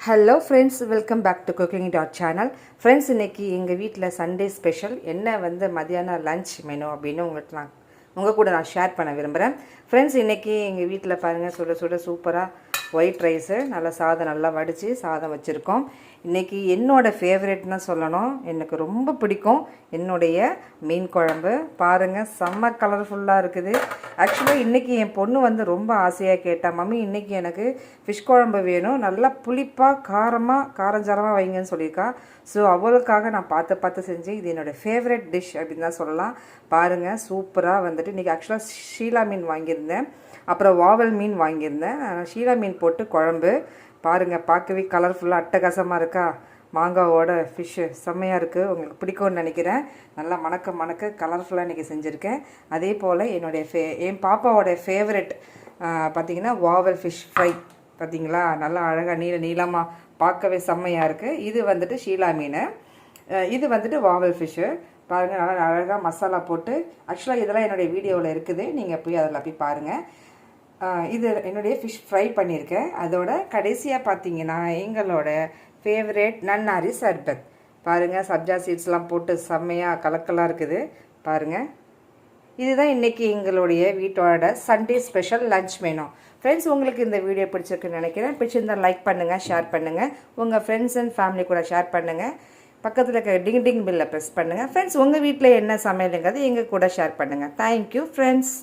Hello friends welcome back to cooking dot channel friends இன்னைக்கு எங்கள் வீட்டில் சண்டே ஸ்பெஷல் என்ன வந்து மதியானம் லஞ்ச் மெனு அப்படின்னு உங்கள்கிட்ட நான் உங்கள் கூட நான் ஷேர் பண்ண விரும்புகிறேன் ஃப்ரெண்ட்ஸ் இன்றைக்கி எங்கள் வீட்டில் பாருங்கள் சுட சுட சூப்பராக ஒயிட் ரைஸு நல்லா சாதம் நல்லா வடித்து சாதம் வச்சுருக்கோம். இன்றைக்கி என்னோடய ஃபேவரெட்னு சொல்லணும். எனக்கு ரொம்ப பிடிக்கும் என்னுடைய மீன் குழம்பு. பாருங்கள் செம்ம கலர்ஃபுல்லாக இருக்குது. ஆக்சுவலாக இன்றைக்கி என் பொண்ணு வந்து ரொம்ப ஆசையாக கேட்டா மம்மி இன்றைக்கி எனக்கு ஃபிஷ் குழம்பு வேணும். நல்லா புளிப்பாக காரமாக காரஞ்சாரமாக வைங்கன்னு சொல்லியிருக்கா. ஸோ அவளுக்காக நான் பார்த்து பார்த்து செஞ்சேன். இது என்னோடய ஃபேவரெட் டிஷ் அப்படின்னு தான் சொல்லலாம். பாருங்கள் சூப்பராக வந்துட்டு இன்றைக்கி ஆக்சுவலாக ஷீலா மீன் வாங்கியிருந்தேன். அப்புறம் வாவல் மீன் வாங்கியிருந்தேன். ஷீலா மீன் போட்டு குழம்பு. பாருங்கள் பார்க்கவே கலர்ஃபுல்லாக அட்டகாசமாக இருக்கா? மாங்காவோட ஃபிஷ்ஷு செம்மையாக இருக்குது உங்களுக்கு பிடிக்கும்னு நினைக்கிறேன். நல்லா மணக்க மணக்க கலர்ஃபுல்லாக இன்றைக்கி செஞ்சுருக்கேன். அதே போல் என்னுடைய ஃபே என் பாப்பாவோடைய ஃபேவரெட் பார்த்திங்கன்னா வாவல் ஃபிஷ் ஃப்ரை பார்த்தீங்களா நல்லா அழகாக நீள நீளமாக பார்க்கவே செம்மையாக இருக்குது இது வந்துட்டு ஷீலா மீன். இது வந்துட்டு வாவல் ஃபிஷ்ஷு பாருங்கள் நல்லா அழகாக மசாலா போட்டு. ஆக்சுவலாக இதெல்லாம் என்னுடைய வீடியோவில் இருக்குது. நீங்கள் போய் அதில் போய் பாருங்கள் இது என்னுடைய ஃபிஷ் ஃப்ரை பண்ணியிருக்கேன். அதோட கடைசியாக பார்த்தீங்கன்னா எங்களோட ஃபேவரேட் நன்னாரி சர்பத். பாருங்கள் சப்ஜா சீட்ஸ்லாம் போட்டு செம்மையாக கலக்கலாக இருக்குது. பாருங்கள் இதுதான் இன்றைக்கி எங்களுடைய வீட்டோட Sunday special lunch menu friends உங்களுக்கு இந்த வீடியோ பிடிச்சிருக்குன்னு நினைக்கிறேன். பிடிச்சிருந்தா லைக் பண்ணுங்கள் ஷேர் பண்ணுங்கள் உங்கள் ஃப்ரெண்ட்ஸ் அண்ட் ஃபேமிலி கூட ஷேர் பண்ணுங்கள் பக்கத்தில் இருக்க டிங் டிங் பில்லை ப்ரெஸ் பண்ணுங்கள் ஃப்ரெண்ட்ஸ் உங்கள் வீட்டில் என்ன சமையலுங்கிறது எங்கள் கூட ஷேர் பண்ணுங்கள் தேங்க்யூ ஃப்ரெண்ட்ஸ்